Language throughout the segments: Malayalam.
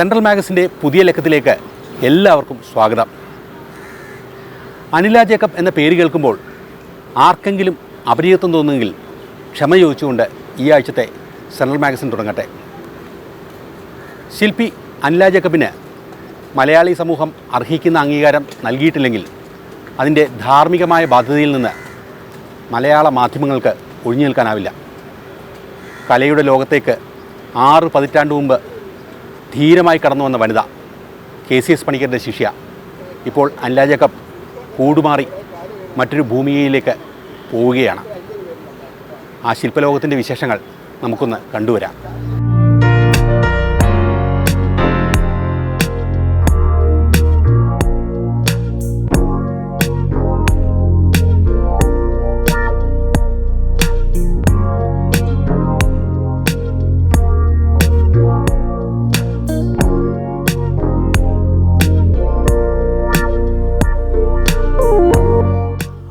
സെൻട്രൽ മാഗസിന്റെ പുതിയ ലക്കത്തിലേക്ക് എല്ലാവർക്കും സ്വാഗതം. അനില ജേക്കബ് എന്ന പേര് കേൾക്കുമ്പോൾ ആർക്കെങ്കിലും അപരിചിതത്വം തോന്നുമെങ്കിൽ ക്ഷമ ചോദിച്ചുകൊണ്ട് ഈ ആഴ്ചത്തെ സെൻട്രൽ മാഗസിൻ തുടങ്ങട്ടെ. ശില്പി അനില ജേക്കബിന് മലയാളി സമൂഹം അർഹിക്കുന്ന അംഗീകാരം നൽകിയിട്ടില്ലെങ്കിൽ അതിന്റെ ധാർമ്മികമായ ബാധ്യതയിൽ നിന്ന് മലയാള മാധ്യമങ്ങൾക്ക് ഒഴിഞ്ഞു നിൽക്കാനാവില്ല. കലയുടെ ലോകത്തേക്ക് ആറ് പതിറ്റാണ്ട് മുമ്പ് ധീരമായി കടന്നു വന്ന വനിത. കെ സി എസ് പണിക്കരുടെ ശിഷ്യ. ഇപ്പോൾ അനില ജേക്കബ് കൂടുമാറി മറ്റൊരു ഭൂമികയിലേക്ക് പോവുകയാണ്. ആ ശില്പലോകത്തിന്റെ വിശേഷങ്ങൾ നമുക്കൊന്ന് കണ്ടുവരാം.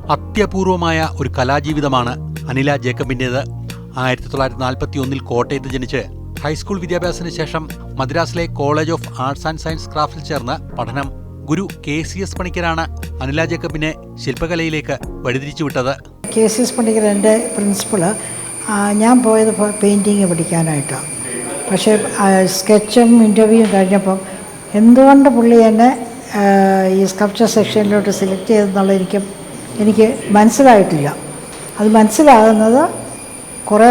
അത്യപൂർവമായ ഒരു കലാജീവിതമാണ് അനില ജേക്കബിന്റേത്. ആയിരത്തി തൊള്ളായിരത്തി നാൽപ്പത്തി ഒന്നിൽ കോട്ടയത്ത് ജനിച്ച് ഹൈസ്കൂൾ വിദ്യാഭ്യാസത്തിന് ശേഷം മദ്രാസിലെ college of arts and science ക്രാഫ്റ്റിൽ ചേർന്ന് പഠനം ഗുരു കെ സി എസ് പണിക്കരാണ് അനില ജേക്കബിനെ ശില്പകലയിലേക്ക് വഴിതിരിച്ചു വിട്ടത് കെ സി എസ് പണിക്കർ എന്റെ പ്രിൻസിപ്പൾ ഞാൻ പോയത് പെയിന്റിങ് പഠിക്കാനായിട്ടാണ് പക്ഷേ സ്കെച്ചും ഇന്റർവ്യൂവും കഴിഞ്ഞപ്പം എന്തുകൊണ്ട് പുള്ളി എന്നെ ഈ സ്കൾപ്ചർ സെക്ഷനിലോട്ട് സെലക്ട് ചെയ്തെന്നുള്ള എനിക്ക് എനിക്ക് മനസ്സിലായിട്ടില്ല. അത് മനസ്സിലാകുന്നത് കുറേ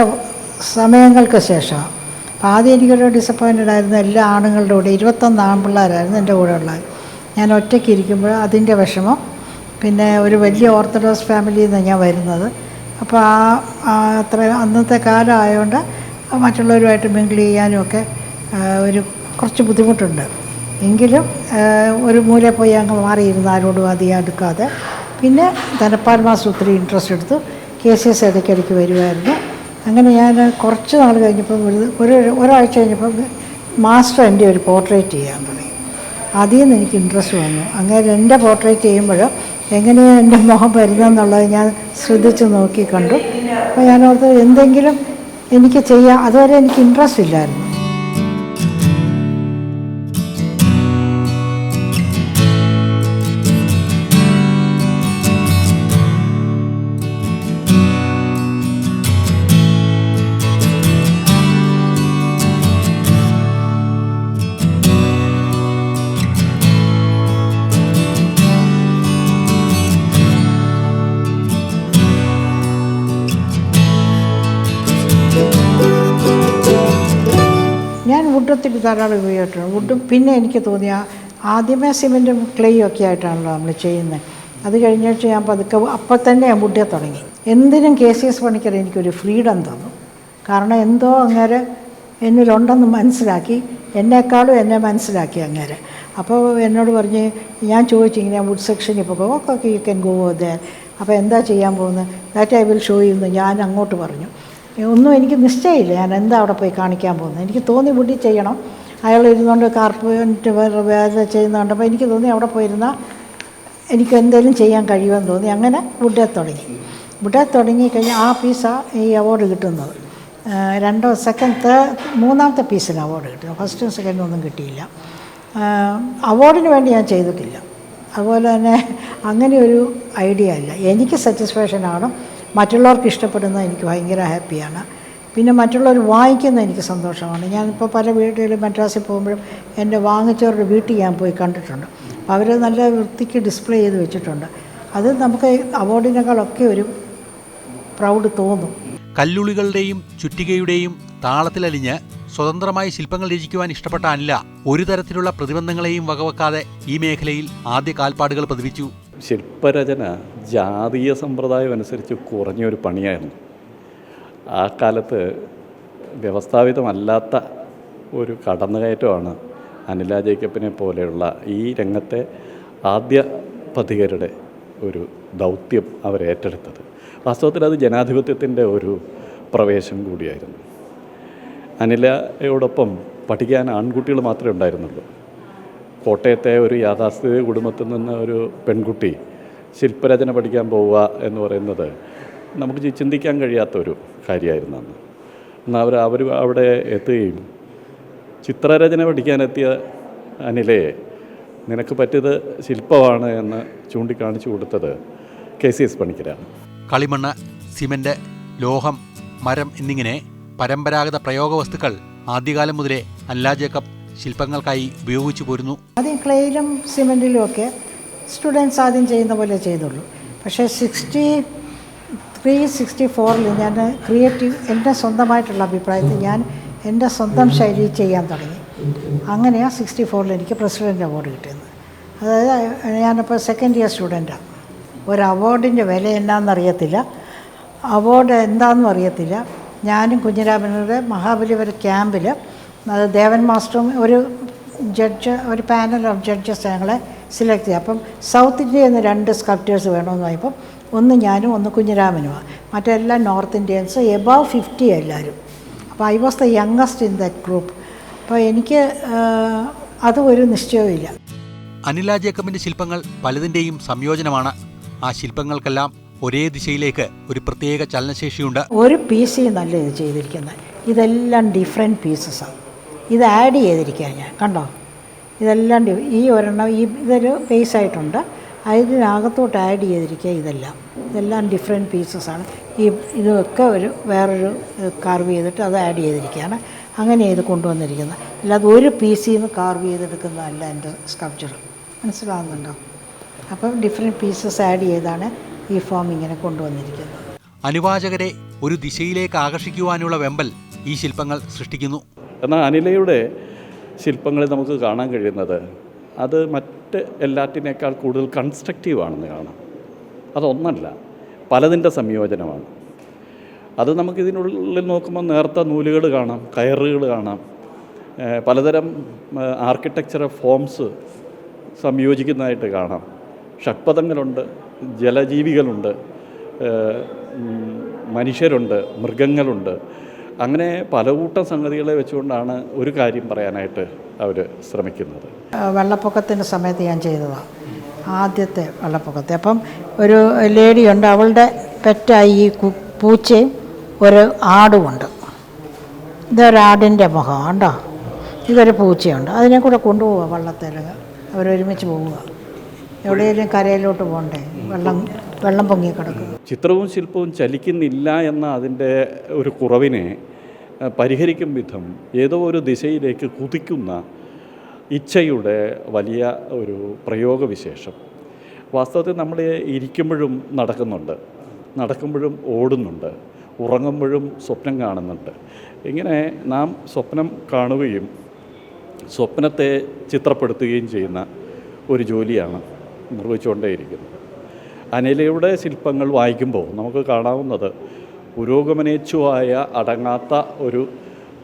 സമയങ്ങൾക്ക് ശേഷമാണ് അപ്പോൾ ആദ്യം എനിക്കൊരു ഡിസപ്പോയിന്റഡ് ആയിരുന്നു എല്ലാ ആണുങ്ങളുടെ കൂടെ ഇരുപത്തൊന്ന് ആൺപിള്ളേരായിരുന്നു എന്റെ കൂടെ ഉള്ളത്. ഞാൻ ഒറ്റയ്ക്ക് ഇരിക്കുമ്പോൾ അതിന്റെ വിഷമം. പിന്നെ ഒരു വലിയ ഓർത്തഡോക്സ് ഫാമിലിയിൽ നിന്നാണ് ഞാൻ വരുന്നത്. അപ്പോൾ ആ അത്ര അന്നത്തെ കാലം ആയതുകൊണ്ട് മറ്റുള്ളവരുമായിട്ട് മിങ്കിൾ ചെയ്യാനും ഒക്കെ ഒരു കുറച്ച് ബുദ്ധിമുട്ടുണ്ട്. എങ്കിലും ഒരു മൂല പോയി അങ്ങ് മാറിയിരുന്നു ആരോടും അധികം അടുക്കാതെ പിന്നെ ധനപ്പാൽ മാസം ഒത്തിരി ഇൻട്രസ്റ്റ് എടുത്തു. കെ സി എസ് ഇടയ്ക്കിടയ്ക്ക് വരുമായിരുന്നു അങ്ങനെ ഞാൻ കുറച്ച് നാൾ കഴിഞ്ഞപ്പം ഒരു ഒരു ഒരാഴ്ച കഴിഞ്ഞപ്പം മാസ്റ്റർ എന്റെ ഒരു പോർട്രേറ്റ് ചെയ്യാൻ തുടങ്ങി. അതിൽ നിന്ന് എനിക്ക് ഇൻട്രസ്റ്റ് വന്നു. അങ്ങനെ എന്റെ പോർട്രേറ്റ് ചെയ്യുമ്പോൾ എങ്ങനെയാണ് എന്റെ മുഖം വരുന്നതെന്നുള്ളത് ഞാൻ ശ്രദ്ധിച്ച് നോക്കി കണ്ടു. അപ്പോൾ ഞാൻ ഓർത്ത് എന്തെങ്കിലും എനിക്ക് ചെയ്യാം അതുവരെ എനിക്ക് ഇൻട്രസ്റ്റ് ഇല്ലായിരുന്നു. ധാരാളം ഉപയോഗിച്ചിട്ടുണ്ട് വുഡും പിന്നെ എനിക്ക് തോന്നിയ ആദ്യമേ സിമെന്റും ക്ലേയും ഒക്കെ ആയിട്ടാണല്ലോ നമ്മൾ ചെയ്യുന്നത്. അത് കഴിഞ്ഞിട്ട് ഞാൻ പതുക്കെ അപ്പം തന്നെ ഞാൻ വുഡിയെ തുടങ്ങി. എന്തിനും കെ സി എസ് പണിക്കർ എനിക്കൊരു ഫ്രീഡം തന്നു. കാരണം എന്തോ അങ്ങേരെ എന്നിലുണ്ടെന്ന് മനസ്സിലാക്കി എന്നെക്കാളും എന്നെ മനസ്സിലാക്കി അങ്ങേരെ. അപ്പോൾ എന്നോട് പറഞ്ഞ് ഞാൻ ചോദിച്ചു ഇങ്ങനെ വുഡ് സെക്ഷനിൽ പോകും. Okay okay you can go there അപ്പോൾ എന്താ ചെയ്യാൻ പോകുന്നത്? That I will show you എന്ന് ഞാൻ അങ്ങോട്ട് പറഞ്ഞു. ഒന്നും എനിക്ക് നിശ്ചയമില്ല. ഞാൻ എന്താ അവിടെ പോയി കാണിക്കാൻ പോകുന്നത്? എനിക്ക് തോന്നി വീട്ടിൽ ചെയ്യണം. അയാൾ ഇരുന്നുകൊണ്ട് കാർപ്പറ്റ് വേറെ വേറെ ചെയ്യുന്നുണ്ട് അപ്പോൾ എനിക്ക് തോന്നി അവിടെ പോയിരുന്നാൽ എനിക്ക് എന്തെങ്കിലും ചെയ്യാൻ കഴിയുമെന്ന് തോന്നി. അങ്ങനെ വുഡെ തുടങ്ങി. വുഡെ തുടങ്ങി കഴിഞ്ഞാൽ ആ പീസാണ് ഈ അവാർഡ് കിട്ടുന്നത്. രണ്ടോ സെക്കൻഡ് മൂന്നാമത്തെ പീസിന് അവാർഡ് കിട്ടുന്നു ഫസ്റ്റും സെക്കൻഡും ഒന്നും കിട്ടിയില്ല. അവാർഡിന് വേണ്ടി ഞാൻ ചെയ്തിട്ടില്ല. അതുപോലെ തന്നെ അങ്ങനെ ഒരു ഐഡിയ ഇല്ല. എനിക്ക് സാറ്റിസ്ഫാക്ഷനാണ് മറ്റുള്ളവർക്ക് ഇഷ്ടപ്പെടുന്നത് എനിക്ക് ഭയങ്കര ഹാപ്പിയാണ്. പിന്നെ മറ്റുള്ളവർ വാങ്ങിക്കുന്നത് എനിക്ക് സന്തോഷമാണ്. ഞാനിപ്പോൾ പല വീടുകളിൽ മദ്രാസിൽ പോകുമ്പോഴും എന്റെ വാങ്ങിച്ചവരുടെ വീട്ടിൽ ഞാൻ പോയി കണ്ടിട്ടുണ്ട്. അവർ നല്ല വൃത്തിക്ക് ഡിസ്പ്ലേ ചെയ്ത് വെച്ചിട്ടുണ്ട്. അത് നമുക്ക് അവാർഡിനേക്കാളൊക്കെ ഒരു പ്രൗഡ് തോന്നും. കല്ലുളികളുടെയും ചുറ്റികയുടെയും താളത്തിലലിഞ്ഞ് സ്വതന്ത്രമായി ശില്പങ്ങൾ രചിക്കുവാൻ ഇഷ്ടപ്പെട്ട അനില ഒരു തരത്തിലുള്ള പ്രതിബന്ധങ്ങളെയും വകവെക്കാതെ ഈ മേഖലയിൽ ആദ്യ കാൽപ്പാടുകൾ പതിവിച്ചു ശില്പരചന ജാതീയ സമ്പ്രദായം അനുസരിച്ച് കുറഞ്ഞൊരു പണിയായിരുന്നു. ആ കാലത്ത് വ്യവസ്ഥാപിതമല്ലാത്ത ഒരു കടന്നുകയറ്റമാണ് അനില ജേക്കബിനെ പോലെയുള്ള ഈ രംഗത്തെ ആദ്യ പതികരുടെ ഒരു ദൗത്യം അവരേറ്റെടുത്തത് വാസ്തവത്തിൽ അത് ജനാധിപത്യത്തിന്റെ ഒരു പ്രവേശം കൂടിയായിരുന്നു. അനിലയോടൊപ്പം പഠിക്കാൻ ആൺകുട്ടികൾ മാത്രമേ ഉണ്ടായിരുന്നുള്ളൂ. കോട്ടയത്തെ ഒരു യാഥാസ്ഥിതിക കുടുംബത്തിൽ നിന്ന് ഒരു പെൺകുട്ടി ശില്പരചന പഠിക്കാൻ പോവുക എന്ന് പറയുന്നത് നമുക്ക് ചിന്തിക്കാൻ കഴിയാത്ത ഒരു കാര്യമായിരുന്നു അന്ന്. എന്നാൽ അവർ അവർ അവിടെ എത്തുകയും ചിത്രരചന പഠിക്കാനെത്തിയ അനിലെ നിനക്ക് പറ്റിയത് ശില്പമാണ് എന്ന് ചൂണ്ടിക്കാണിച്ചു കൊടുത്തത് കെ സി എസ് പണിക്കരാണ്. കളിമണ്ണ് സിമന്റ് ലോഹം മരം എന്നിങ്ങനെ പരമ്പരാഗത പ്രയോഗ വസ്തുക്കൾ ആദ്യകാലം മുതലേ അല്ലാ ജേക്കബ് ശില്പങ്ങൾക്കായി ഉപയോഗിച്ചു പോരുന്നു. ആദ്യം ക്ലേയിലും സിമെന്റിലും ഒക്കെ സ്റ്റുഡൻസ് ആദ്യം ചെയ്യുന്ന പോലെ ചെയ്തുള്ളൂ. പക്ഷേ സിക്സ്റ്റി ത്രീ സിക്സ്റ്റി ഫോറിൽ ഞാൻ ക്രിയേറ്റീവ് എന്റെ സ്വന്തമായിട്ടുള്ള അഭിപ്രായത്തിൽ ഞാൻ എന്റെ സ്വന്തം ശൈലി ചെയ്യാൻ തുടങ്ങി. അങ്ങനെയാണ് സിക്സ്റ്റി ഫോറിൽ എനിക്ക് പ്രസിഡന്റ് അവാർഡ് കിട്ടിയത്. അതായത് ഞാനിപ്പോൾ സെക്കൻഡ് ഇയർ സ്റ്റുഡന്റാണ് ഒരു അവാർഡിന്റെ വില എന്നാണെന്നറിയത്തില്ല അവാർഡ് എന്താണെന്നും അറിയത്തില്ല. ഞാനും കുഞ്ഞിരാമനൂടെ മഹാബലിപുരം ക്യാമ്പിൽ അത് ദേവൻ മാസ്റ്ററും ഒരു ജഡ്ജ് ഒരു പാനൽ ഓഫ് ജഡ്ജസ് ഞങ്ങളെ സെലക്ട് ചെയ്യുക അപ്പം സൗത്ത് ഇന്ത്യയിൽ നിന്ന് രണ്ട് സ്കൾപ്റ്റേഴ്സ് വേണമെന്ന് പറയുമ്പം ഒന്ന് ഞാനും ഒന്ന് കുഞ്ഞിരാമനുമാണ് മറ്റെല്ലാം നോർത്ത് ഇന്ത്യൻസ് എബവ് ഫിഫ്റ്റി എല്ലാവരും അപ്പോൾ I was the youngest in that group അപ്പോൾ എനിക്ക് അത് ഒരു നിശ്ചയവുമില്ല അനില ജേക്കബിന്റെ ശില്പങ്ങൾ പലതിന്റെയും സംയോജനമാണ്. ആ ശില്പങ്ങൾക്കെല്ലാം ഒരേ ദിശയിലേക്ക് ഒരു പ്രത്യേക ചലനശേഷിയുണ്ട്. ഒരു പീസ് നല്ല ഇത് ചെയ്തിരിക്കുന്നത്. ഇതെല്ലാം ഡിഫറെന്റ് പീസസാണ് ഇത് ആഡ് ചെയ്തിരിക്കുക ഞാൻ. കണ്ടോ? ഇതെല്ലാം ഈ ഒരെണ്ണം ഈ ഇതൊരു പേസ് ആയിട്ടുണ്ട്. അതിനകത്തോട്ട് ആഡ് ചെയ്തിരിക്കുക ഇതെല്ലാം. ഇതെല്ലാം ഡിഫറെന്റ് പീസസാണ് ഈ ഇതൊക്കെ ഒരു വേറൊരു കാർവ് ചെയ്തിട്ട് അത് ആഡ് ചെയ്തിരിക്കുകയാണ്. അങ്ങനെ ഇത് കൊണ്ടുവന്നിരിക്കുന്നത്. അല്ലാതെ ഒരു പീസിൽ നിന്ന് കാർവ് ചെയ്തെടുക്കുന്നതല്ല എന്റെ സ്കൾപ്ചർ മനസ്സിലാകുന്നുണ്ടോ അപ്പം ഡിഫറെന്റ് പീസസ് ആഡ് ചെയ്താണ് ഈ ഫോം ഇങ്ങനെ കൊണ്ടുവന്നിരിക്കുന്നത്. അനുവാചകരെ ഒരു ദിശയിലേക്ക് ആകർഷിക്കുവാനുള്ള വെമ്പൽ ഈ ശില്പങ്ങൾ സൃഷ്ടിക്കുന്നു. എന്നാൽ അനിലയുടെ ശില്പങ്ങളിൽ നമുക്ക് കാണാൻ കഴിയുന്നത്. അത് മറ്റ് എല്ലാറ്റിനേക്കാൾ കൂടുതൽ കൺസ്ട്രക്റ്റീവ് ആണെന്ന് കാണാം. അതൊന്നല്ല പലതിന്റെ സംയോജനമാണ്. അത് നമുക്ക് ഇതിനുള്ളിൽ നോക്കുമ്പോൾ നേർത്ത നൂലുകൾ കാണാം കയറുകൾ കാണാം. പലതരം ആർക്കിടെക്ചറൽ ഫോംസ് സംയോജിക്കുന്നതായിട്ട് കാണാം. ഷഡ്പഥങ്ങളുണ്ട് ജലജീവികളുണ്ട് മനുഷ്യരുണ്ട് മൃഗങ്ങളുണ്ട്. അങ്ങനെ പല കൂട്ടം സംഗതികളെ വെച്ചുകൊണ്ടാണ് ഒരു കാര്യം പറയാനായിട്ട് അവർ ശ്രമിക്കുന്നത്. വെള്ളപ്പൊക്കത്തിന്റെ സമയത്ത് ഞാൻ ചെയ്തതാണ് ആദ്യത്തെ വെള്ളപ്പൊക്കത്തെ. അപ്പം ഒരു ലേഡിയുണ്ട് അവളുടെ പെറ്റായി ഈ പൂച്ചയും ഒരു ആടുമുണ്ട് ഇതൊരാടിന്റെ മുഖം ഉണ്ടോ ഇതൊരു പൂച്ചയുണ്ട്. അതിനെ കൂടെ കൊണ്ടുപോവുക വള്ളത്തിൽ അവരൊരുമിച്ച് പോവുക. എവിടെയെങ്കിലും കരയിലോട്ട് പോകണ്ടേ വെള്ളം വെള്ളം പൊങ്ങി കിടക്കും. ചിത്രവും ശില്പവും ചലിക്കുന്നില്ല എന്ന അതിന്റെ ഒരു കുറവിനെ പരിഹരിക്കും വിധം ഏതോ ഒരു ദിശയിലേക്ക് കുതിക്കുന്ന ഇച്ഛയുടെ വലിയ ഒരു പ്രയോഗവിശേഷം. വാസ്തവത്തിൽ നമ്മൾ ഇരിക്കുമ്പോഴും നടക്കുന്നുണ്ട്. നടക്കുമ്പോഴും ഓടുന്നുണ്ട്. ഉറങ്ങുമ്പോഴും സ്വപ്നം കാണുന്നുണ്ട്. ഇങ്ങനെ നാം സ്വപ്നം കാണുകയും സ്വപ്നത്തെ ചിത്രപ്പെടുത്തുകയും ചെയ്യുന്ന ഒരു ജോലിയാണ് നിർവഹിച്ചുകൊണ്ടേയിരിക്കുന്നത്. അനിലയുടെ ശില്പങ്ങൾ വായിക്കുമ്പോൾ നമുക്ക് കാണാവുന്നത് പുരോഗമനേച്ഛുവായ അടങ്ങാത്ത ഒരു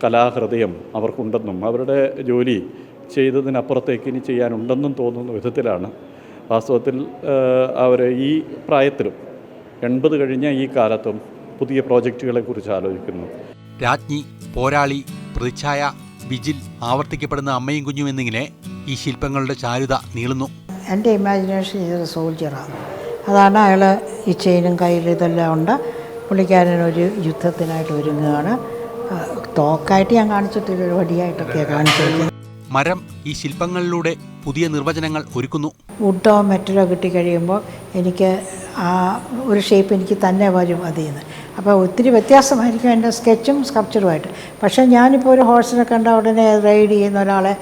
കലാഹൃദയം അവർക്കുണ്ടെന്നും അവരുടെ ജോലി ചെയ്തതിനപ്പുറത്തേക്ക് ഇനി ചെയ്യാനുണ്ടെന്നും തോന്നുന്ന വിധത്തിലാണ്. വാസ്തവത്തിൽ അവർ ഈ പ്രായത്തിലും എൺപത് കഴിഞ്ഞ ഈ കാലത്തും പുതിയ പ്രോജക്റ്റുകളെക്കുറിച്ച് ആലോചിക്കുന്നു. രാജ്ഞി പോരാളി പ്രതിച്ഛായ വിജിൽ ആവർത്തിക്കപ്പെടുന്ന അമ്മയും കുഞ്ഞും എന്നിങ്ങനെ ഈ ശില്പങ്ങളുടെ ചാരുത നീളുന്നു. എന്റെ ഇമാജിനേഷൻ ഇതൊരു സോൾജറാണ് അതാണ് അയാൾ ഈ ചെയിനും കയ്യിൽ ഇതെല്ലാം ഉണ്ട്. പുള്ളിക്കാരൻ ഒരു യുദ്ധത്തിനായിട്ട് ഒരുങ്ങുകയാണ്. തോക്കായിട്ട് ഞാൻ കാണിച്ചിട്ടില്ല ഒരു വടിയായിട്ടൊക്കെയാണ് കാണിച്ചിരിക്കുന്നത്. മരം ഈ ശില്പങ്ങളിലൂടെ പുതിയ നിർവചനങ്ങൾ ഒരുക്കുന്നു. വുഡോ മെറ്റലോ കിട്ടിക്കഴിയുമ്പോൾ എനിക്ക് ആ ഒരു ഷേപ്പ് എനിക്ക് തന്നെ വരും അതിൽ നിന്ന്. അപ്പോൾ ഒത്തിരി വ്യത്യാസമായിരിക്കും എന്റെ സ്കെച്ചും സ്കൾപ്ചറുമായിട്ട് പക്ഷേ ഞാനിപ്പോൾ ഒരു ഹോഴ്സിനെ കണ്ട ഉടനെ റൈഡ് ചെയ്യുന്ന ഒരാളെ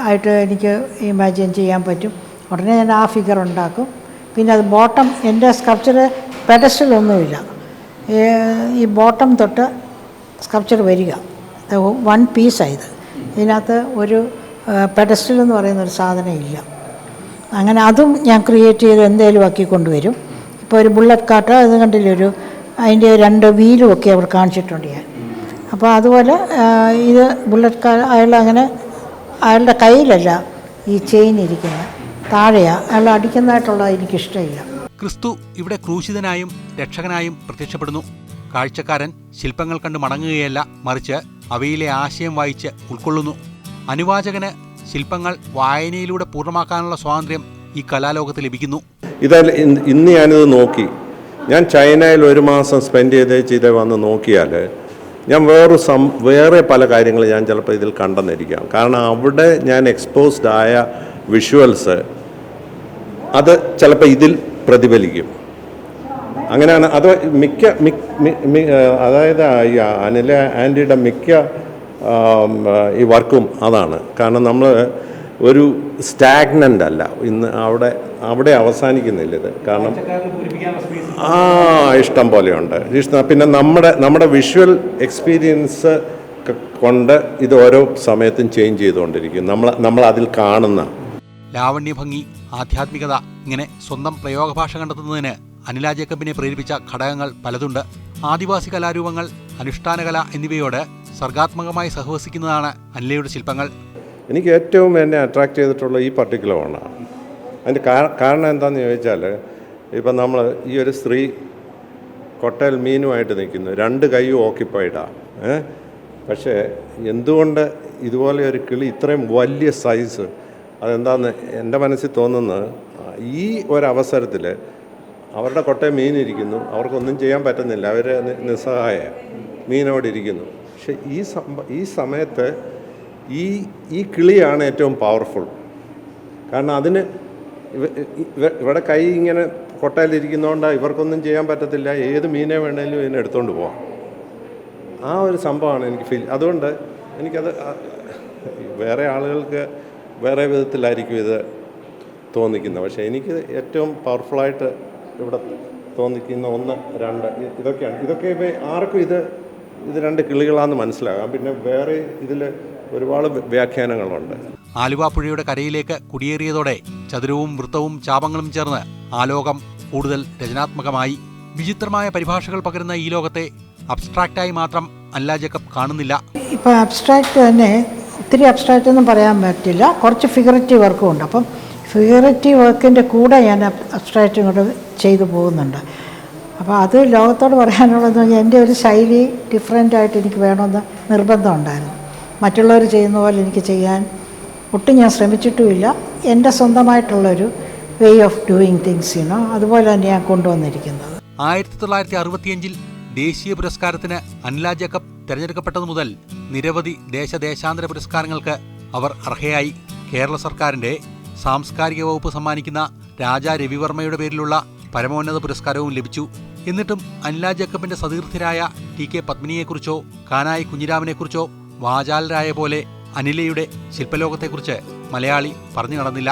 ആയിട്ട് എനിക്ക് ഇമാജിൻ ചെയ്യാൻ പറ്റും. ഉടനെ ഞാൻ ആ ഫിഗർ ഉണ്ടാക്കും. പിന്നെ അത് ബോട്ടം എന്റെ സ്കൾപ്ചർ പെഡസ്റ്റലൊന്നുമില്ല ഈ ബോട്ടം തൊട്ട് സ്കൾപ്ചർ വരിക. വൺ പീസായത് ഇതിനകത്ത് ഒരു പെഡസ്റ്റൽ എന്ന് പറയുന്ന ഒരു സാധനം ഇല്ല. അങ്ങനെ അതും ഞാൻ ക്രിയേറ്റ് ചെയ്ത് എന്തേലും ആക്കി കൊണ്ടുവരും. ഇപ്പോൾ ഒരു ബുള്ളറ്റ് കാട്ട് അത് കണ്ടില്ലേ ഒരു അതിന്റെ രണ്ട് വീലും ഒക്കെ അവർ കാണിച്ചിട്ടുണ്ട് ഞാൻ. അപ്പോൾ അതുപോലെ ഇത് ബുള്ളറ്റ് കാ അയാൾ അങ്ങനെ അയാളുടെ കയ്യിലല്ല ഈ ചെയിൻ ഇരിക്കുന്നത്. താഴെയാണ് അയാൾ എനിക്ക് എനിക്കിഷ്ടമില്ല. ക്രിസ്തു ഇവിടെ ക്രൂശിതനായും രക്ഷകനായും പ്രത്യക്ഷപ്പെടുന്നു. കാഴ്ചക്കാരൻ ശില്പങ്ങൾ കണ്ട് മടങ്ങുകയല്ല മറിച്ച് അവയിലെ ആശയം വായിച്ച് ഉൾക്കൊള്ളുന്നു. അനുവാചകന് ശില്പങ്ങൾ വായനയിലൂടെ പൂർണമാക്കാനുള്ള സ്വാതന്ത്ര്യം ഈ കലാലോകത്ത് ലഭിക്കുന്നു. ഇതല്ല ഇന്ന് ഇന്ന് ഞാനിത് നോക്കി. ഞാൻ ചൈനയിൽ ഒരു മാസം സ്പെൻഡ് ചെയ്ത് ചെയ്ത് വന്ന് നോക്കിയാൽ ഞാൻ വേറൊരു സം വേറെ പല കാര്യങ്ങൾ ഞാൻ ചിലപ്പോൾ ഇതിൽ കണ്ടെന്നിരിക്കാം. കാരണം അവിടെ ഞാൻ എക്സ്പോസ്ഡ് ആയ വിഷ്വൽസ് അത് ചിലപ്പോൾ ഇതിൽ പ്രതിഫലിക്കും. അങ്ങനെയാണ് അത് മിക്ക അതായത് ഈ അനില ആന്റിയുടെ മിക്ക ഈ വർക്കും അതാണ്. കാരണം നമ്മൾ ഒരു സ്റ്റാഗ്നന്റ് അല്ല. ഇന്ന് അവിടെ അവിടെ അവസാനിക്കുന്നില്ല ഇത്. കാരണം ആ ഇഷ്ടം പോലെയുണ്ട്. പിന്നെ നമ്മുടെ നമ്മുടെ വിഷ്വൽ എക്സ്പീരിയൻസ് കൊണ്ട് ഇത് ഓരോ സമയത്തും ചേഞ്ച് ചെയ്തുകൊണ്ടിരിക്കും. നമ്മൾ നമ്മൾ അതിൽ കാണുന്ന ലാവണ്യഭംഗി ആധ്യാത്മികത ഇങ്ങനെ സ്വന്തം പ്രയോഗഭാഷ കണ്ടെത്തുന്നതിന് അനില ജേക്കബിനെ പ്രേരിപ്പിച്ച ഘടകങ്ങൾ പലതുണ്ട്. ആദിവാസി കലാരൂപങ്ങൾ അനുഷ്ഠാനകല എന്നിവയോട് സർഗാത്മകമായി സഹവസിക്കുന്നതാണ് അനിലയുടെ ശില്പങ്ങൾ. എനിക്ക് ഏറ്റവും എന്നെ അട്രാക്റ്റ് ചെയ്തിട്ടുള്ള ഈ പർട്ടിക്കുലർ ഓണാണ് അതിന്റെ കാരണം എന്താണെന്ന് ചോദിച്ചാൽ ഇപ്പം നമ്മൾ ഈ ഒരു സ്ത്രീ കൊട്ടയിൽ മീനുമായിട്ട് നിൽക്കുന്നു. രണ്ട് കൈയും ഓക്കിപ്പൈഡാണ് പക്ഷേ എന്തുകൊണ്ട് ഇതുപോലെ ഒരു കിളി ഇത്രയും വലിയ സൈസ് അതെന്താന്ന് എന്റെ മനസ്സിൽ തോന്നുന്നത് ഈ ഒരവസരത്തിൽ അവരുടെ കൊട്ടയിൽ മീനിരിക്കുന്നു അവർക്കൊന്നും ചെയ്യാൻ പറ്റുന്നില്ല അവർ നിസ്സഹായ മീനോടെ ഇരിക്കുന്നു. പക്ഷെ ഈ ഈ സമയത്ത് ഈ ഈ കിളിയാണ് ഏറ്റവും പവർഫുൾ കാരണം അതിന് ഇവ- ഇവ- ഇവിടെ കൈ ഇങ്ങനെ കൊട്ടയിലിരിക്കുന്നതുകൊണ്ട് ഇവർക്കൊന്നും ചെയ്യാൻ പറ്റത്തില്ല ഏത് മീനെ വേണേലും ഇതിനെ എടുത്തുകൊണ്ട് പോവാം. ആ ഒരു സംഭവമാണ് എനിക്ക് ഫീൽ അതുകൊണ്ട് എനിക്കത് വേറെ ആളുകൾക്ക് വേറെ വിധത്തിലായിരിക്കും ഇത് തോന്നിക്കുന്നത്. പക്ഷേ എനിക്ക് ഏറ്റവും പവർഫുള്ളായിട്ട് ഇവിടെ തോന്നിക്കുന്ന ഒന്ന് രണ്ട് ഇതൊക്കെയാണ്. ഇതൊക്കെ ഇപ്പോൾ ആർക്കും ഇത് ഇത് രണ്ട് കിളികളാണെന്ന് മനസ്സിലാകാം. പിന്നെ വേറെ ഇതിൽ ഒരുപാട് വ്യാഖ്യാനങ്ങളുണ്ട്. ആലുവ പുഴയുടെ കരയിലേക്ക് കുടിയേറിയതോടെ ചതുരവും വൃത്തവും ചാപങ്ങളും ചേർന്ന് ആലോകം ലോകം കൂടുതൽ രചനാത്മകമായി. വിചിത്രമായ പരിഭാഷകൾ പകരുന്ന ഈ ലോകത്തെ അബ്സ്ട്രാക്റ്റായി മാത്രം അല്ല ജേക്കബ് കാണുന്നില്ല. ഇപ്പോൾ അബ്സ്ട്രാക്റ്റ് തന്നെ ഒത്തിരി അബ്സ്ട്രാക്റ്റ് ഒന്നും പറയാൻ പറ്റില്ല. കുറച്ച് ഫിഗറേറ്റീവ് വർക്കും ഉണ്ട്. അപ്പം ഫിഗറേറ്റീവ് വർക്കിന്റെ കൂടെ ഞാൻ അബ്സ്ട്രാക്റ്റും കൂടെ ചെയ്തു പോകുന്നുണ്ട്. അപ്പോൾ അത് ലോകത്തോട് പറയാനുള്ളതെന്ന് പറഞ്ഞാൽ എന്റെ ഒരു ശൈലി ഡിഫറെന്റ് ആയിട്ട് എനിക്ക് വേണമെന്ന് നിർബന്ധമുണ്ടായിരുന്നു മറ്റുള്ളവർ ചെയ്യുന്ന പോലെ എനിക്ക് ചെയ്യാൻ ഒട്ടും ഞാൻ ശ്രമിച്ചിട്ടുമില്ല. എന്റെ സ്വന്തമായിട്ടുള്ളൊരു way of doing things you know അതുപോലെ തന്നെ ഞാൻ കൊണ്ടുവന്നിരിക്കുന്നത്. ആയിരത്തി തൊള്ളായിരത്തി അറുപത്തിയഞ്ചിൽ ദേശീയ പുരസ്കാരത്തിന് അനില ജേക്കബ് തെരഞ്ഞെടുക്കപ്പെട്ടതു മുതൽ നിരവധി ദേശദേശാന്തര പുരസ്കാരങ്ങൾക്ക് അവർ അർഹയായി. കേരള സർക്കാരിന്റെ സാംസ്കാരിക വകുപ്പ് സമ്മാനിക്കുന്ന രാജാ രവിവർമ്മയുടെ പേരിലുള്ള പരമോന്നത പുരസ്കാരവും ലഭിച്ചു. എന്നിട്ടും അനില ജേക്കബിന്റെ സതീർത്ഥരായ ടി കെ പത്മിനിയെക്കുറിച്ചോ കാനായി കുഞ്ഞിരാമനെക്കുറിച്ചോ വാചാലരായ പോലെ അനിലയുടെ ശില്പലോകത്തെക്കുറിച്ച് മലയാളി പറഞ്ഞു നടന്നില്ല.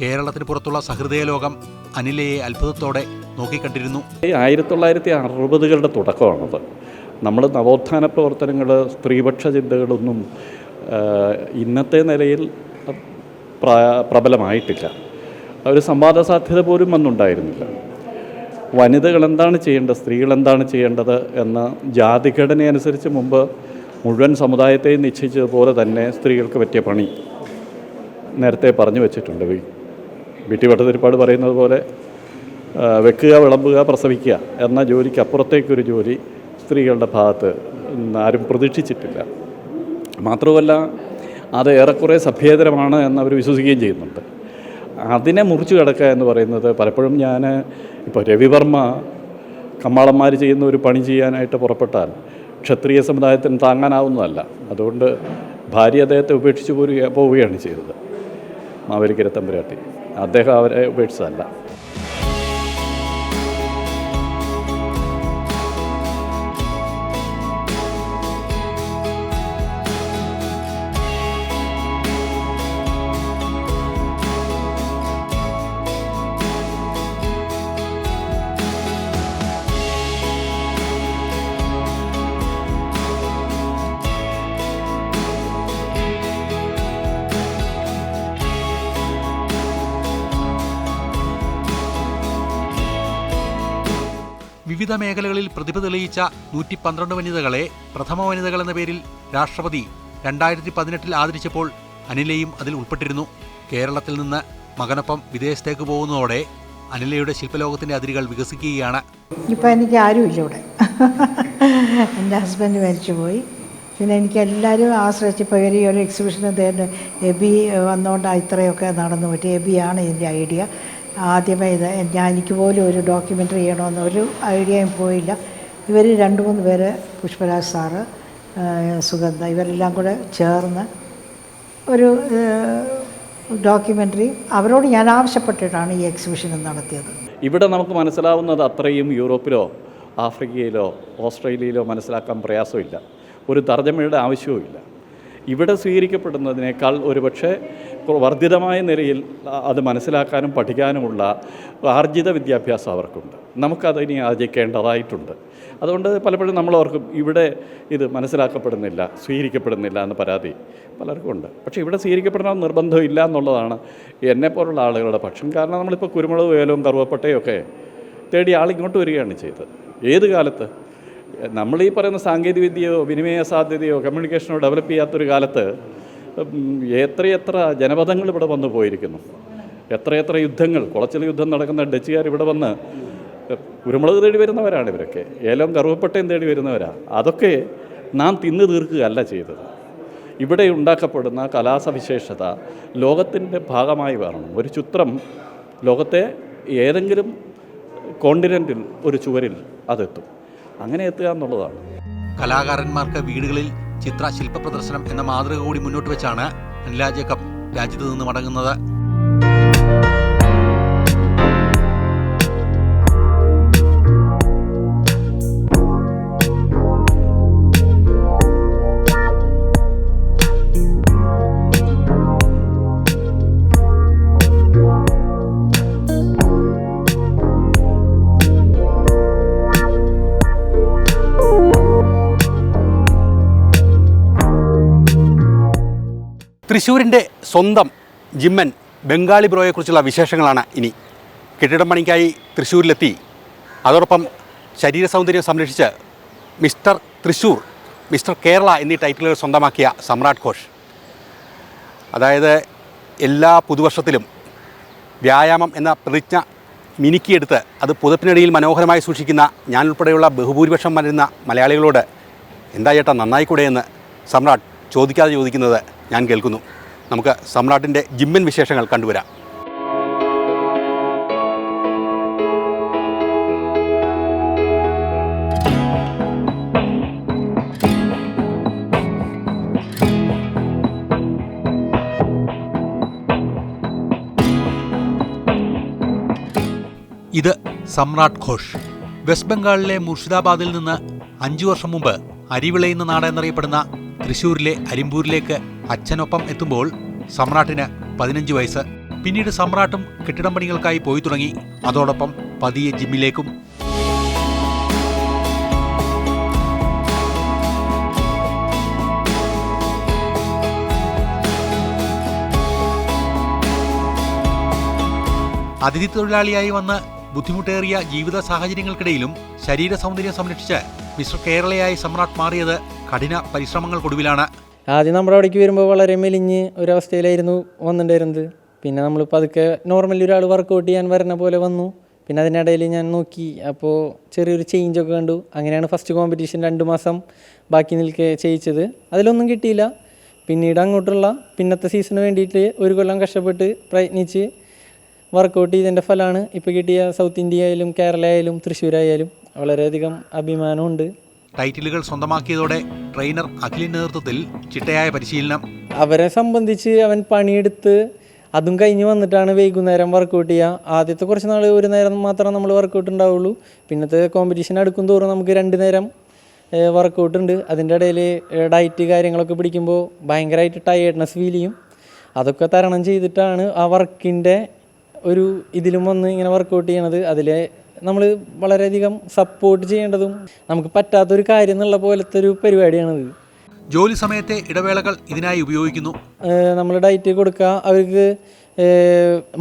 കേരളത്തിന് പുറത്തുള്ള സഹൃദയ ലോകം അനിലയെ അത്ഭുതത്തോടെ നോക്കിക്കണ്ടിരുന്നു. ആയിരത്തി തൊള്ളായിരത്തി അറുപതുകളുടെ തുടക്കമാണത്. നമ്മൾ നവോത്ഥാന പ്രവർത്തനങ്ങൾ സ്ത്രീപക്ഷ ചിന്തകളൊന്നും ഇന്നത്തെ നിലയിൽ പ്ര- പ്രബലമായിട്ടില്ല. ഒരു സംവാദ സാധ്യത പോലും അന്നുണ്ടായിരുന്നില്ല വനിതകൾ എന്താണ് ചെയ്യേണ്ടത് സ്ത്രീകൾ എന്താണ് ചെയ്യേണ്ടത് എന്ന ജാതിഘടന അനുസരിച്ച് മുമ്പ് മുഴുവൻ സമുദായത്തെയും നിശ്ചയിച്ചതുപോലെ തന്നെ സ്ത്രീകൾക്ക് പറ്റിയ പണി നേരത്തെ പറഞ്ഞു വെച്ചിട്ടുണ്ട്. വി- ബി ടി ഭട്ടതിരിപ്പാട് പറയുന്നത് പോലെ വെക്കുക വിളമ്പുക പ്രസവിക്കുക എന്ന ജോലിക്ക് അപ്പുറത്തേക്കൊരു ജോലി സ്ത്രീകളുടെ ഭാഗത്ത് ആരും പ്രതീക്ഷിച്ചിട്ടില്ല. മാത്രമല്ല അത് ഏറെക്കുറെ സഭ്യേതരമാണ് എന്നവർ വിശ്വസിക്കുകയും ചെയ്യുന്നുണ്ട്. അതിനെ മുറിച്ചു കിടക്കുക എന്ന് പറയുന്നത് പലപ്പോഴും ഞാൻ ഇപ്പോൾ രവിവർമ്മ കമ്മാളന്മാർ ചെയ്യുന്ന ഒരു പണി ചെയ്യാനായിട്ട് പുറപ്പെട്ടാൽ ക്ഷത്രിയ സമുദായത്തിന് താങ്ങാനാവുന്നതല്ല. അതുകൊണ്ട് ഭാര്യ അദ്ദേഹത്തെ ഉപേക്ഷിച്ച് പോരുക പോവുകയാണ് ചെയ്തത്. മാവേലിക്കര തമ്പുരാട്ടി. അദ്ദേഹം അവരെ ഉപേക്ഷിച്ചതല്ല. വിവിധ മേഖലകളിൽ പ്രതിഭ തെളിയിച്ച നൂറ്റി പന്ത്രണ്ട് വനിതകളെ പ്രഥമ വനിതകൾ എന്ന പേരിൽ രാഷ്ട്രപതി രണ്ടായിരത്തി പതിനെട്ടിൽ ആദരിച്ചപ്പോൾ അനിലയും അതിൽ ഉൾപ്പെട്ടിരുന്നു. കേരളത്തിൽ നിന്ന് മകനൊപ്പം വിദേശത്തേക്ക് പോകുന്നതോടെ അനിലയുടെ ശില്പലോകത്തിന്റെ അതിരുകൾ വികസിക്കുകയാണ്. ഇപ്പം എനിക്ക് ആരുമില്ല ഇവിടെ. എന്റെ ഹസ്ബൻഡ് മരിച്ചുപോയി. പിന്നെ എനിക്ക് എല്ലാവരും ആശ്രയിച്ച് ഇപ്പോൾ ഈ ഒരു എക്സിബിഷൻ എബി വന്നുകൊണ്ട് ഇത്രയൊക്കെ നടന്നു. പറ്റി എബിയാണ് ഇതിന്റെ ഐഡിയ. ആദ്യമേ ഇത് ഞാൻ എനിക്ക് പോലും ഒരു ഡോക്യുമെന്ററി ചെയ്യണമെന്ന് ഒരു ഐഡിയയും പോയില്ല. ഇവർ രണ്ട് മൂന്ന് പേര് പുഷ്പരാജ് സാറ് സുഗന്ധ ഇവരെല്ലാം കൂടെ ചേർന്ന് ഒരു ഡോക്യുമെന്ററി അവരോട് ഞാൻ ആവശ്യപ്പെട്ടിട്ടാണ് ഈ എക്സിബിഷൻ നടത്തിയത്. ഇവിടെ നമുക്ക് മനസ്സിലാവുന്നത് അത്രയും യൂറോപ്പിലോ ആഫ്രിക്കയിലോ ഓസ്ട്രേലിയയിലോ മനസ്സിലാക്കാൻ പ്രയാസമില്ല. ഒരു തർജമയുടെ ആവശ്യവുമില്ല. ഇവിടെ സ്വീകരിക്കപ്പെടുന്നതിനേക്കാൾ ഒരുപക്ഷെ വർദ്ധിതമായ നിലയിൽ അത് മനസ്സിലാക്കാനും പഠിക്കാനുമുള്ള ആർജിത വിദ്യാഭ്യാസം അവർക്കുണ്ട്. നമുക്കതിനി ആർജിക്കേണ്ടതായിട്ടുണ്ട്. അതുകൊണ്ട് പലപ്പോഴും നമ്മളവർക്കും ഇവിടെ ഇത് മനസ്സിലാക്കപ്പെടുന്നില്ല സ്വീകരിക്കപ്പെടുന്നില്ല എന്ന പരാതി പലർക്കും ഉണ്ട്. പക്ഷേ ഇവിടെ സ്വീകരിക്കപ്പെടണം നിർബന്ധമില്ല എന്നുള്ളതാണ് എന്നെപ്പോലുള്ള ആളുകളുടെ പക്ഷം. കാരണം നമ്മളിപ്പോൾ കുരുമുളക് വേലവും കറുവപ്പട്ടയൊക്കെ തേടി ആളിങ്ങോട്ട് വരികയാണ് ചെയ്തത്. ഏത് കാലത്ത്? നമ്മൾ ഈ പറയുന്ന സാങ്കേതികവിദ്യയോ വിനിമയ സാധ്യതയോ കമ്മ്യൂണിക്കേഷനോ ഡെവലപ്പ് ചെയ്യാത്തൊരു കാലത്ത് എത്രയെത്ര ജനപദങ്ങൾ ഇവിടെ വന്നു പോയിരിക്കുന്നു. എത്രയെത്ര യുദ്ധങ്ങൾ കുളച്ചിൽ യുദ്ധം നടക്കുന്ന ഡച്ചുകാർ ഇവിടെ വന്ന് കുരുമുളക് തേടി വരുന്നവരാണ് ഇവരൊക്കെ. ഏലം കറുവപ്പട്ടയും തേടി വരുന്നവരാണ് അതൊക്കെ നാം തിന്നു തീർക്കുകയല്ല ചെയ്തത്. ഇവിടെ ഉണ്ടാക്കപ്പെടുന്ന കലാസവിശേഷത ലോകത്തിന്റെ ഭാഗമായി വരണം. ഒരു ചിത്രം ലോകത്തെ ഏതെങ്കിലും കോണ്ടിനെന്റിൽ ഒരു ചുവരിൽ അതെത്തും. അങ്ങനെ എത്തുക എന്നുള്ളതാണ്. കലാകാരന്മാർക്ക് വീടുകളിൽ ചിത്ര ശില്പ പ്രദർശനം എന്ന മാതൃക കൂടി മുന്നോട്ട് വെച്ചാണ് അനില ജേക്കബ് രാജ്യത്ത് നിന്ന് മടങ്ങുന്നത്. തൃശ്ശൂരിന്റെ സ്വന്തം ജിമ്മൻ ബംഗാളി ബ്രോയെക്കുറിച്ചുള്ള വിശേഷങ്ങളാണ് ഇനി. കെട്ടിടം പണിക്കായി തൃശ്ശൂരിലെത്തി. അതോടൊപ്പം ശരീര സൗന്ദര്യം സംരക്ഷിച്ച് മിസ്റ്റർ തൃശ്ശൂർ മിസ്റ്റർ കേരള എന്നീ ടൈറ്റിലുകൾ സ്വന്തമാക്കിയ സമ്രാട്ട് ഘോഷ്. അതായത് എല്ലാ പുതുവർഷത്തിലും വ്യായാമം എന്ന പ്രതിജ്ഞ മിനുക്കിയെടുത്ത് അത് പുതപ്പിനിടയിൽ മനോഹരമായി സൂക്ഷിക്കുന്ന ഞാൻ ഉൾപ്പെടെയുള്ള ബഹുഭൂരിപക്ഷം വരുന്ന മലയാളികളോട് എന്താ ചേട്ടാ നന്നായിക്കൂടെ? എന്ന് സമ്രാട്ട് ചോദിക്കാതെ ചോദിക്കുന്നത് ഞാൻ കേൾക്കുന്നു. നമുക്ക് സമ്രാട്ടിന്റെ ജിമ്മൻ വിശേഷങ്ങൾ കണ്ടുവരാം. ഇത് സമ്രാട്ട് ഘോഷ്. വെസ്റ്റ് ബംഗാളിലെ മുർഷിദാബാദിൽ നിന്ന് അഞ്ചു വർഷം മുമ്പ് അരിവിളയുന്ന നാട് എന്നറിയപ്പെടുന്ന തൃശൂരിലെ അരിമ്പൂരിലേക്ക് അച്ഛനൊപ്പം എത്തുമ്പോൾ സമ്രാട്ടിന് പതിനഞ്ച് വയസ്സ്. പിന്നീട് സമ്രാട്ടും കെട്ടിടം പണികൾക്കായി പോയി തുടങ്ങി. അതോടൊപ്പം പതിയെ ജിമ്മിലേക്കും. അതിഥി തൊഴിലാളിയായി വന്ന് ബുദ്ധിമുട്ടേറിയ ജീവിത സാഹചര്യങ്ങൾക്കിടയിലും ശരീര സൗന്ദര്യം സംരക്ഷിച്ച് മിസ്റ്റർ കേരളയായി സമ്രാട്ട് മാറിയത് കഠിന പരിശ്രമങ്ങൾക്കൊടുവിലാണ്. ആദ്യം നമ്മുടെ അവിടേക്ക് വരുമ്പോൾ വളരെ മെലിഞ്ഞ് ഒരവസ്ഥയിലായിരുന്നു വന്നിട്ടുണ്ടായിരുന്നത്. പിന്നെ നമ്മൾ പതുക്കെ നോർമലി ഒരാൾ വർക്കൗട്ട് ചെയ്യാൻ വരുന്ന പോലെ വന്നു. പിന്നെ അതിനിടയിൽ ഞാൻ നോക്കി അപ്പോൾ ചെറിയൊരു ചേഞ്ചൊക്കെ കണ്ടു. അങ്ങനെയാണ് ഫസ്റ്റ് കോമ്പറ്റീഷൻ രണ്ട് മാസം ബാക്കി നിൽക്കെ ചെയ്യിച്ചത്. അതിലൊന്നും കിട്ടിയില്ല. പിന്നീട് അങ്ങോട്ടുള്ള പിന്നത്തെ സീസണിന് വേണ്ടിയിട്ട് ഒരു കൊല്ലം കഷ്ടപ്പെട്ട് പ്രയത്നിച്ച് വർക്കൗട്ട് ചെയ്തതിന്റെ ഫലമാണ് ഇപ്പോൾ കിട്ടിയ സൗത്ത് ഇന്ത്യ ആയാലും കേരള ആയാലും തൃശ്ശൂരായാലും വളരെയധികം അഭിമാനമുണ്ട്. ടൈറ്റിലുകൾ സ്വന്തമാക്കിയതോടെ ട്രെയിനർ അഖിലിൻ നേതൃത്വത്തിൽ ചിട്ടയായ പരിശീലനം. അവരെ സംബന്ധിച്ച് അവൻ പണിയെടുത്ത് അതും കഴിഞ്ഞ് വന്നിട്ടാണ് വൈകുന്നേരം വർക്കൗട്ട് ചെയ്യുക ആദ്യത്തെ കുറച്ച് നാൾ ഒരു നേരം മാത്രം നമ്മൾ വർക്കൗട്ട് ഉണ്ടാവുള്ളൂ. പിന്നത്തെ കോമ്പറ്റീഷൻ അടുക്കും തോറും നമുക്ക് രണ്ട് നേരം വർക്കൗട്ട് ഉണ്ട്. അതിന്റെ ഇടയിൽ ഡയറ്റ് കാര്യങ്ങളൊക്കെ പിടിക്കുമ്പോൾ ഭയങ്കരമായിട്ട് ടയേർഡ്നെസ് ഫീൽ ചെയ്യും. അതൊക്കെ തരണം ചെയ്തിട്ടാണ് ആ വർക്കിന്റെ ഒരു ഇതിലും വന്ന് ഇങ്ങനെ വർക്കൗട്ട് ചെയ്യണത്. അതിൽ നമ്മൾ വളരെയധികം സപ്പോർട്ട് ചെയ്യേണ്ടതും നമുക്ക് പറ്റാത്തൊരു കാര്യം എന്നുള്ള പോലത്തെ ഒരു പരിപാടിയാണിത്. ജോലി സമയത്തെ ഇടവേളകൾ ഇതിനായി ഉപയോഗിക്കുന്നു. നമ്മൾ ഡയറ്റ് കൊടുക്കുക. അവർക്ക്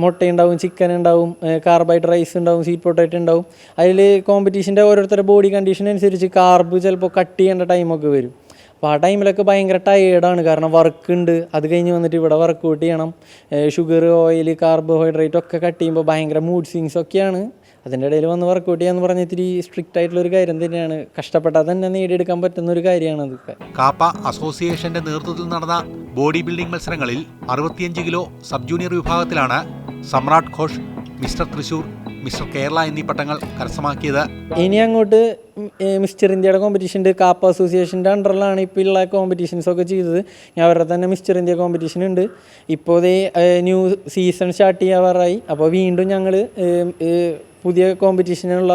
മുട്ടയുണ്ടാവും ചിക്കൻ ഉണ്ടാവും കാർബൈഡ് റൈസ് ഉണ്ടാവും സീറ്റ് പൊട്ടേറ്റ് ഉണ്ടാവും. അതിൽ കോമ്പറ്റീഷന്റെ ഓരോരുത്തരുടെ ബോഡി കണ്ടീഷൻ അനുസരിച്ച് കാർബ് ചിലപ്പോൾ കട്ട് ചെയ്യേണ്ട ടൈമൊക്കെ വരും. അപ്പോൾ ആ ടൈമിലൊക്കെ ഭയങ്കര ടയേർഡാണ് കാരണം വർക്ക് ഉണ്ട്. അത് കഴിഞ്ഞ് വന്നിട്ട് ഇവിടെ വർക്കൗട്ട് ചെയ്യണം. ഷുഗർ ഓയിൽ കാർബോഹൈഡ്രേറ്റ് ഒക്കെ കട്ട് ചെയ്യുമ്പോൾ ഭയങ്കര മൂഡ് സ്വിങ്സ് ഒക്കെയാണ്. അതിന്റെ ഇടയിൽ വന്ന് വർക്കൗട്ട് ചെയ്യാന്ന് പറഞ്ഞ ഇത്തിരി സ്ട്രിക്റ്റ് ആയിട്ടുള്ള ഒരു കാര്യം തന്നെയാണ്. കഷ്ടപ്പെട്ടാൽ തന്നെ നേടിയെടുക്കാൻ പറ്റുന്ന ഒരു കാര്യമാണ് അതൊക്കെ. കാപ്പ അസോസിയേഷന്റെ നേതൃത്വത്തിൽ നടന്ന ബോഡി ബിൽഡിംഗ് മത്സരങ്ങളിൽ അറുപത്തിയഞ്ച് കിലോ സബ് ജൂനിയർ വിഭാഗത്തിലാണ് സമ്രാട്ട് ഘോഷ് മിസ്റ്റർ തൃശൂർ മിസ്റ്റർ കേരള എന്നീ പട്ടങ്ങൾ കരസ്ഥമാക്കിയത്. ഇനി അങ്ങോട്ട് മിസ്റ്റർ ഇന്ത്യയുടെ കോമ്പറ്റീഷന്റെ കാപ്പ അസോസിയേഷന്റെ അണ്ടറിലാണ് ഇപ്പോൾ ഉള്ള കോമ്പറ്റീഷൻസ് ഒക്കെ ചെയ്തത്. ഞാൻ അവരുടെ തന്നെ മിസ്റ്റർ ഇന്ത്യ കോമ്പറ്റീഷൻ ഉണ്ട്. ഇപ്പോൾ ന്യൂ സീസൺ സ്റ്റാർട്ട് ചെയ്യാറായി. അപ്പോൾ വീണ്ടും ഞങ്ങൾ പുതിയ കോമ്പറ്റീഷനുള്ള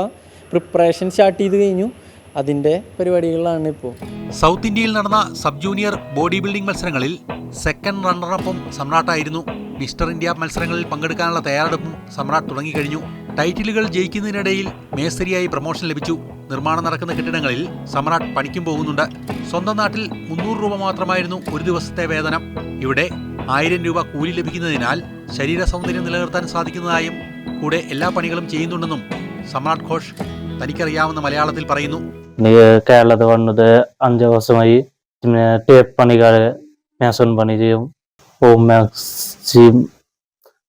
പ്രിപ്പറേഷൻ സ്റ്റാർട്ട് ചെയ്ത് കഴിഞ്ഞു. അതിന്റെ പരിപാടികളിലാണ് ഇപ്പോൾ. സൗത്ത് ഇന്ത്യയിൽ നടന്ന സബ് ജൂനിയർ ബോഡി ബിൽഡിംഗ് മത്സരങ്ങളിൽ സെക്കൻഡ് റണ്ണറപ്പും സമ്രാട്ടായിരുന്നു. മിസ്റ്റർ ഇന്ത്യ മത്സരങ്ങളിൽ പങ്കെടുക്കാനുള്ള തയ്യാറെടുപ്പും സമ്രാട്ട് തുടങ്ങിക്കഴിഞ്ഞു. ടൈറ്റിലുകൾ ജയിക്കുന്നതിനിടയിൽ മേസ്തരിയായി പ്രൊമോഷൻ ലഭിച്ചു. നിർമ്മാണം നടക്കുന്ന കെട്ടിടങ്ങളിൽ സമ്രാട്ട് പണിക്കും പോകുന്നുണ്ട്. സ്വന്തം നാട്ടിൽ മുന്നൂറ് രൂപ മാത്രമായിരുന്നു ഒരു ദിവസത്തെ വേതനം. ഇവിടെ ആയിരം രൂപ കൂലി ലഭിക്കുന്നതിനാൽ ശരീര സൗന്ദര്യം നിലനിർത്താൻ സാധിക്കുന്നതായും കൂടെ എല്ലാ പണികളും ചെയ്യുന്നുണ്ടെന്നും സമ്രാട്ട് ഘോഷ് തനിക്കറിയാവുന്ന മലയാളത്തിൽ പറയുന്നു. കേരളത്തിൽ വന്നത് അഞ്ച് വർഷമായി പിന്നെ ടേപ്പ് പണികൾ മേസൺ പണി ചെയ്യും. ഹോം മാക്സിം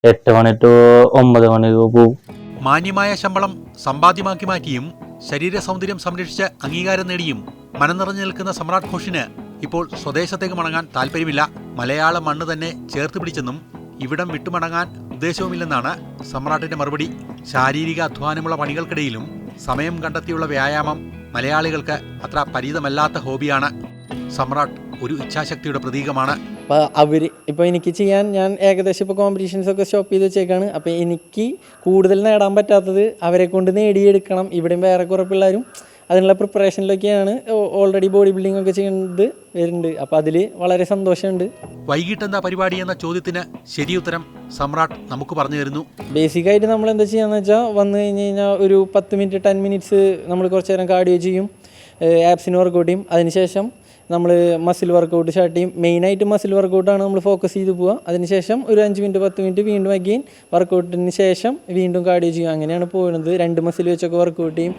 എട്ട് മണി ടു ഒമ്പത് മണി പോവും. മാന്യമായ ശമ്പളം സമ്പാദ്യമാക്കി മാറ്റിയും ശരീര സൗന്ദര്യം സംരക്ഷിച്ച് അംഗീകാരം നേടിയും മനം നിറഞ്ഞു നിൽക്കുന്ന സമ്രാട്ട് ഘോഷിന് ഇപ്പോൾ സ്വദേശത്തേക്ക് മടങ്ങാൻ താല്പര്യമില്ല മലയാള മണ്ണ് തന്നെ ചേർത്ത് പിടിച്ചെന്നും ഇവിടം വിട്ടുമടങ്ങാൻ ഉദ്ദേശവുമില്ലെന്നാണ് സമ്രാട്ടിന്റെ മറുപടി. ശാരീരിക അധ്വാനമുള്ള പണികൾക്കിടയിലും സമയം കണ്ടെത്തിയുള്ള വ്യായാമം മലയാളികൾക്ക് അത്ര പരിചിതമല്ലാത്ത ഹോബിയാണ്. സമ്രാട്ട് ഒരു ഇച്ഛാശക്തിയുടെ പ്രതീകമാണ്. അപ്പോൾ അവർ ഇപ്പോൾ എനിക്ക് ചെയ്യാൻ ഞാൻ ഏകദേശം ഇപ്പോൾ കോമ്പറ്റീഷൻസ് ഒക്കെ സ്റ്റോപ്പ് ചെയ്ത് വെച്ചേക്കാണ്. അപ്പോൾ എനിക്ക് കൂടുതൽ നേടാൻ പറ്റാത്തത് അവരെ കൊണ്ട് നേടിയെടുക്കണം. ഇവിടെയും വേറെ കുറേ പിള്ളേരും അതിനുള്ള പ്രിപ്പറേഷനിലൊക്കെയാണ് ഓൾറെഡി ബോഡി ബിൽഡിംഗ് ഒക്കെ ചെയ്യുന്നത് വരുന്നുണ്ട്. അപ്പോൾ അതിൽ വളരെ സന്തോഷമുണ്ട്. വൈകിട്ട് എന്താ പരിപാടി എന്ന ചോദ്യത്തിന് ശരി ഉത്തരം സമ്രാട്ട് നമുക്ക് പറഞ്ഞു തരുന്നു. ബേസിക്കായിട്ട് നമ്മൾ എന്താ ചെയ്യാന്ന് വെച്ചാൽ വന്നു കഴിഞ്ഞ് കഴിഞ്ഞാൽ ഒരു പത്ത് മിനിറ്റ് ടെൻ മിനിറ്റ്സ് നമ്മൾ കുറച്ച് നേരം കാർഡിയോ ചെയ്യും ആപ്സിന് വർക്കൗട്ട് ചെയ്യും. അതിനുശേഷം നമ്മൾ മസിൽ വർക്കൗട്ട് സ്റ്റാർട്ട് ചെയ്യും. മെയിനായിട്ട് മസിൽ വർക്കൗട്ടാണ് നമ്മൾ ഫോക്കസ് ചെയ്ത് പോവുക അതിനുശേഷം ഒരു അഞ്ച് മിനിറ്റ് പത്ത് മിനിറ്റ് വീണ്ടും അഗെയിൻ വർക്കൗട്ടിന് ശേഷം വീണ്ടും കാർഡിയോ ചെയ്യും. അങ്ങനെയാണ് പോകുന്നത് രണ്ട് മസിൽ വെച്ചൊക്കെ വർക്കൗട്ട് ചെയ്യും.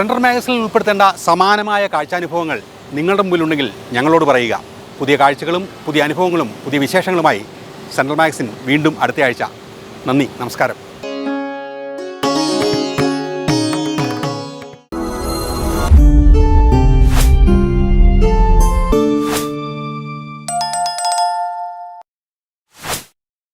സെൻട്രൽ മാഗസിനിൽ ഉൾപ്പെടുത്തേണ്ട സമാനമായ കാഴ്ചാനുഭവങ്ങൾ നിങ്ങളുടെ മുമ്പിലുണ്ടെങ്കിൽ ഞങ്ങളോട് പറയുക. പുതിയ കാഴ്ചകളും പുതിയ അനുഭവങ്ങളും പുതിയ വിശേഷങ്ങളുമായി സെൻട്രൽ മാഗസിൻ വീണ്ടും അടുത്ത ആഴ്ച നന്ദി നമസ്കാരം.